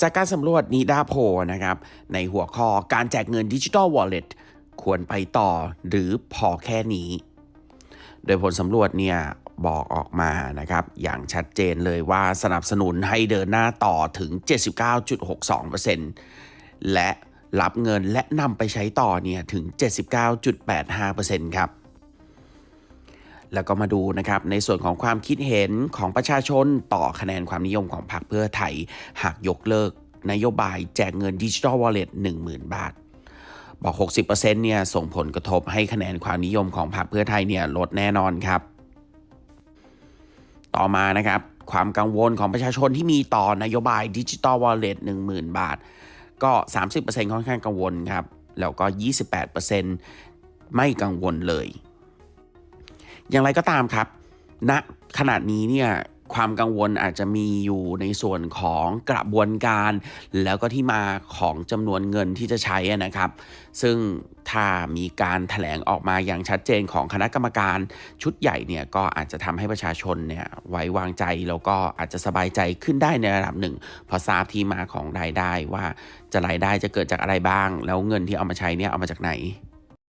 จากการสำรวจนีดาโพนะครับ ในหัวข้อการแจกเงินดิจิ t a ลวอลเล็ตควรไปต่อหรือพอแค่นี้ โดยผลสำรวจเนี่ยบอกออกมานะครับ อย่างชัดเจนเลยว่าสนับสนุนให้เดินหน้าต่อถึง 79.62%และรับเงินและนำไปใช้ต่อเนี่ยถึง 79.85%ครับ แล้วก็มาดูนะครับในส่วนของความคิดเห็นของประชาชนต่อคะแนนความนิยมของพรรคเพื่อไทย หากยกเลิก นโยบายแจกเงินดิจิทัลวอลเล็ต10,000 บาท บอก 60%เนี่ยส่งผลกระทบให้คะแนนความนิยมของพรรคเพื่อไทยเนี่ยลดแน่นอนครับ ต่อมานะครับความกังวลของประชาชนที่มีต่อนโยบายดิจิทัลวอลเล็ต10,000 บาท ก็ 30%ค่อนข้างกังวลครับ แล้วก็ 28%ไม่กังวลเลย อย่างไรก็ตามครับณขณะนี้เนี่ยความกังวลอาจจะมีอยู่ในส่วนของกระบวนการ แล้วก็ที่มาของจำนวนเงินที่จะใช้นะครับ ซึ่งถ้ามีการถแถลงออกมาอย่างชัดเจนของคณะกรรมการชุดใหญ่เนี่ยก็อาจจะทำให้ประชาชนเนี่ยไว้วางใจแล้วก็อาจจะสบายใจขึ้นได้ในระดับหนึ่งเพอทราบที่มาของรายได้ว่าจะรายได้จะเกิดจากอะไรบ้าง แล้วเงินที่เอามาใช้เนี่ยเอามาจากไหน